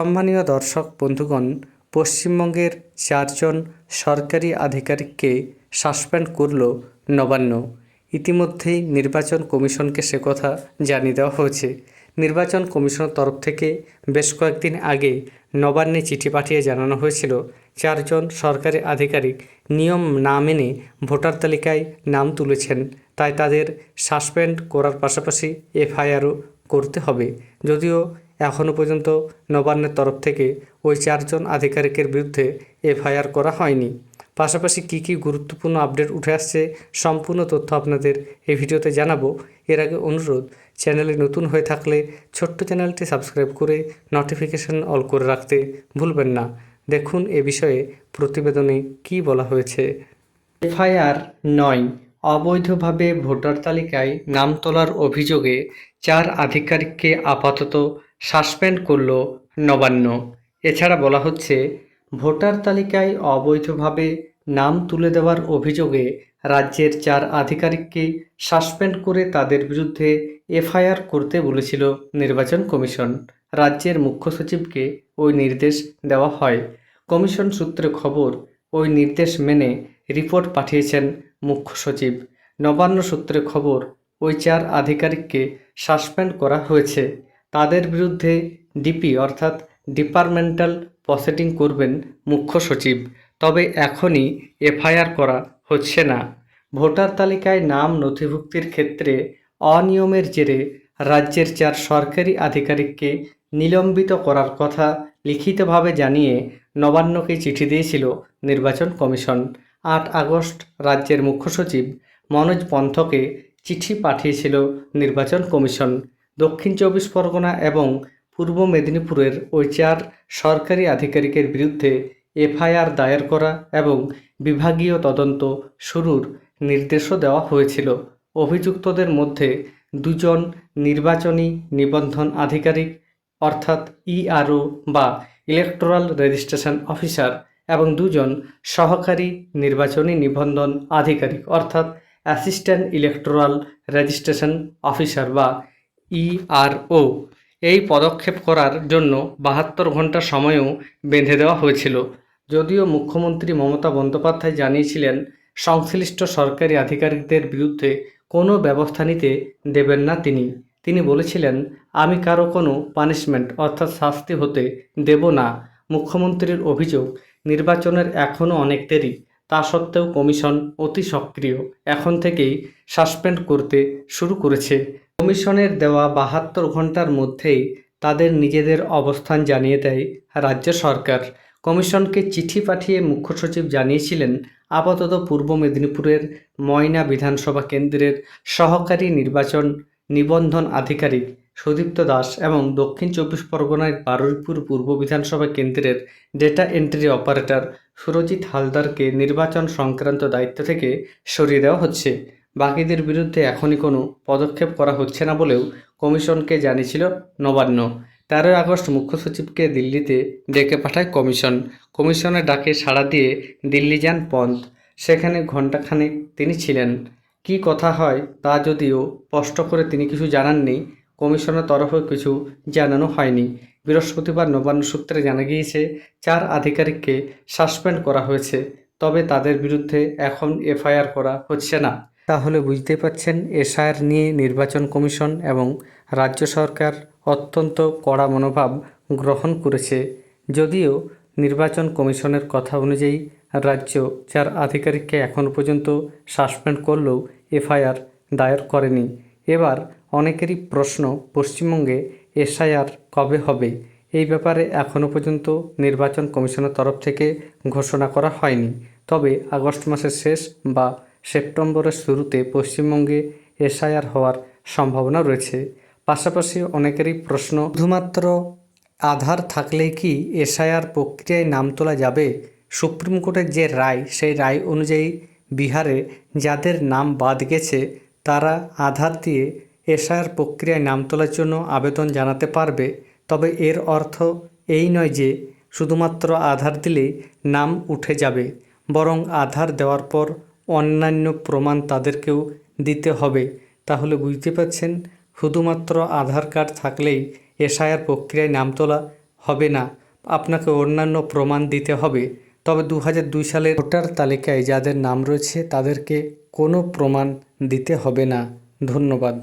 সম্মানীয় দর্শক, বন্ধুগণ, পশ্চিমবঙ্গের চারজন সরকারি আধিকারিককে সাসপেন্ড করল নবান্ন। ইতিমধ্যেই নির্বাচন কমিশনকে সে কথা জানিয়ে দেওয়া হয়েছে। নির্বাচন কমিশনের তরফ থেকে বেশ কয়েকদিন আগে নবান্নে চিঠি পাঠিয়ে জানানো হয়েছিল, চারজন সরকারি আধিকারিক নিয়ম না মেনে ভোটার তালিকায় নাম তুলেছেন, তাই তাদের সাসপেন্ড করার পাশাপাশি এফআইআরও করতে হবে। যদিও এখনও পর্যন্ত নবান্নের তরফ থেকে ওই চারজন আধিকারিকের বিরুদ্ধে এফআইআর করা হয়নি। পাশাপাশি কী কী গুরুত্বপূর্ণ আপডেট উঠে আসছে সম্পূর্ণ তথ্য আপনাদের এই ভিডিওতে জানাব। এর আগে অনুরোধ, চ্যানেলে নতুন হয়ে থাকলে ছোট্ট চ্যানেলটি সাবস্ক্রাইব করে নোটিফিকেশন অল করে রাখতে ভুলবেন না। দেখুন এ বিষয়ে প্রতিবেদনে কী বলা হয়েছে। এফআইআর নয় অবৈধভাবে ভোটার তালিকায় নাম তোলার অভিযোগে চার আধিকারিককে আপাতত সাসপেন্ড করল নবান্ন। এছাড়া বলা হচ্ছে, ভোটার তালিকায় অবৈধভাবে নাম তুলে দেওয়ার অভিযোগে রাজ্যের চার আধিকারিককে সাসপেন্ড করে তাদের বিরুদ্ধে এফআইআর করতে বলেছিল নির্বাচন কমিশন। রাজ্যের মুখ্য সচিবকে ওই নির্দেশ দেওয়া হয়। কমিশন সূত্রে খবর, ওই নির্দেশ মেনে রিপোর্ট পাঠিয়েছেন মুখ্য সচিব। নবান্ন সূত্রে খবর, ওই চার আধিকারিককে সাসপেন্ড করা হয়েছে। তাদের বিরুদ্ধে ডিপি অর্থাৎ ডিপার্টমেন্টাল প্রসিডিং করবেন মুখ্য সচিব। তবে এখনই এফআইআর করা হচ্ছে না। ভোটার তালিকায় নাম নথিভুক্তির ক্ষেত্রে অনিয়মের জেরে রাজ্যের চার সরকারি আধিকারিককে নিলম্বিত করার কথা লিখিতভাবে জানিয়ে নবান্নকে চিঠি দিয়েছিল নির্বাচন কমিশন। আট আগস্ট রাজ্যের মুখ্য সচিব মনোজ পন্থকে চিঠি পাঠিয়েছিল নির্বাচন কমিশন। দক্ষিণ চব্বিশ পরগনা এবং পূর্ব মেদিনীপুরের ওই চার সরকারি আধিকারিকের বিরুদ্ধে এফআইআর দায়ের করা এবং বিভাগীয় তদন্ত শুরুর নির্দেশও দেওয়া হয়েছিল। অভিযুক্তদের মধ্যে দুজন নির্বাচনী নিবন্ধন আধিকারিক, অর্থাৎ ইআরও বা ইলেকটোরাল রেজিস্ট্রেশন অফিসার এবং দুজন সহকারী নির্বাচনী নিবন্ধন আধিকারিক, অর্থাৎ অ্যাসিস্ট্যান্ট ইলেকটোরাল রেজিস্ট্রেশন অফিসার বা ইআরও এই পদক্ষেপ করার জন্য বাহাত্তর ঘণ্টা সময়ও বেঁধে দেওয়া হয়েছিল। যদিও মুখ্যমন্ত্রী মমতা বন্দ্যোপাধ্যায় জানিয়েছিলেন, সংশ্লিষ্ট সরকারি আধিকারিকদের বিরুদ্ধে কোনো ব্যবস্থা নিতে দেবেন না তিনি। তিনি বলেছিলেন, আমি কারও কোনো পানিশমেন্ট, অর্থাৎ শাস্তি হতে দেব না। মুখ্যমন্ত্রীর অভিযোগ, নির্বাচনের এখনও অনেক দেরি। তা সত্ত্বেও কমিশন অতি সক্রিয়। এখন থেকেই সাসপেন্ড করতে শুরু করেছে। কমিশনের দেওয়া বাহাত্তর ঘণ্টার মধ্যেই তাদের নিজেদের অবস্থান জানিয়ে দেয় রাজ্য সরকার। কমিশনকে চিঠি পাঠিয়ে মুখ্য সচিব জানিয়েছিলেন, আপাতত পূর্ব মেদিনীপুরের ময়না বিধানসভা কেন্দ্রের সহকারী নির্বাচন নিবন্ধন আধিকারিক সুদীপ্ত দাস এবং দক্ষিণ চব্বিশ পরগনার বারুইপুর পূর্ব বিধানসভা কেন্দ্রের ডেটা এন্ট্রি অপারেটর সুরজিৎ হালদারকে নির্বাচন সংক্রান্ত দায়িত্ব থেকে সরিয়ে দেওয়া হচ্ছে। বাকিদের বিরুদ্ধে এখনই কোনো পদক্ষেপ করা হচ্ছে না বলেও কমিশনকে জানিয়েছিল নবান্ন। তেরোই আগস্ট মুখ্য সচিবকে দিল্লিতে ডেকে পাঠায় কমিশন। কমিশনের ডাকে সাড়া দিয়ে দিল্লি যান পন্থ। সেখানে ঘণ্টাখানেক তিনি ছিলেন। কি কথা হয় তা যদিও স্পষ্ট করে তিনি কিছু জানাননি কমিশনের তরফে কিছু জানানো হয়নি। বৃহস্পতিবার নবান্ন সূত্রে জানা গিয়েছে, চার আধিকারিককে সাসপেন্ড করা হয়েছে, তবে তাদের বিরুদ্ধে এখন এফআইআর করা হচ্ছে না। তাহলে বুঝতে পারছেন এসআইআর নিয়ে নির্বাচন কমিশন এবং রাজ্য সরকার অত্যন্ত কড়া মনোভাব গ্রহণ করেছে। যদিও নির্বাচন কমিশনের কথা অনুযায়ী রাজ্য চার আধিকারিককে এখনও পর্যন্ত সাসপেন্ড করলেও এফআইআর দায়ের করেনি। এবার অনেকেরই প্রশ্ন, পশ্চিমবঙ্গে এসআইআর কবে হবে? এই ব্যাপারে এখনও পর্যন্ত নির্বাচন কমিশনের তরফ থেকে ঘোষণা করা হয়নি। তবে আগস্ট মাসের শেষ বা সেপ্টেম্বরের শুরুতে পশ্চিমবঙ্গে এসআইআর হওয়ার সম্ভাবনা রয়েছে। পাশাপাশি অনেকেরই প্রশ্ন, শুধুমাত্র আধার থাকলেই কি এসআইআর প্রক্রিয়ায় নাম তোলা যাবে? সুপ্রিম কোর্টের যে রায়, সেই রায় অনুযায়ী বিহারে যাদের নাম বাদ গেছে, তারা আধার দিয়ে এসআইআর প্রক্রিয়ায় নাম তোলার জন্য আবেদন জানাতে পারবে, তবে এর অর্থ এই নয় যে শুধুমাত্র আধার দিলেই নাম উঠে যাবে, বরং আধার দেওয়ার পর অন্যান্য প্রমাণ তাদেরকেও দিতে হবে। তাহলে বুঝতে পারছেন, শুধুমাত্র আধার কার্ড থাকলেই এসআইআর প্রক্রিয়ায় নাম তোলা হবে না, আপনাকে অন্যান্য প্রমাণ দিতে হবে। তবে দু হাজার দুই সালের ভোটার তালিকায় যাদের নাম রয়েছে তাদেরকে কোনো প্রমাণ দিতে হবে না। ধন্যবাদ।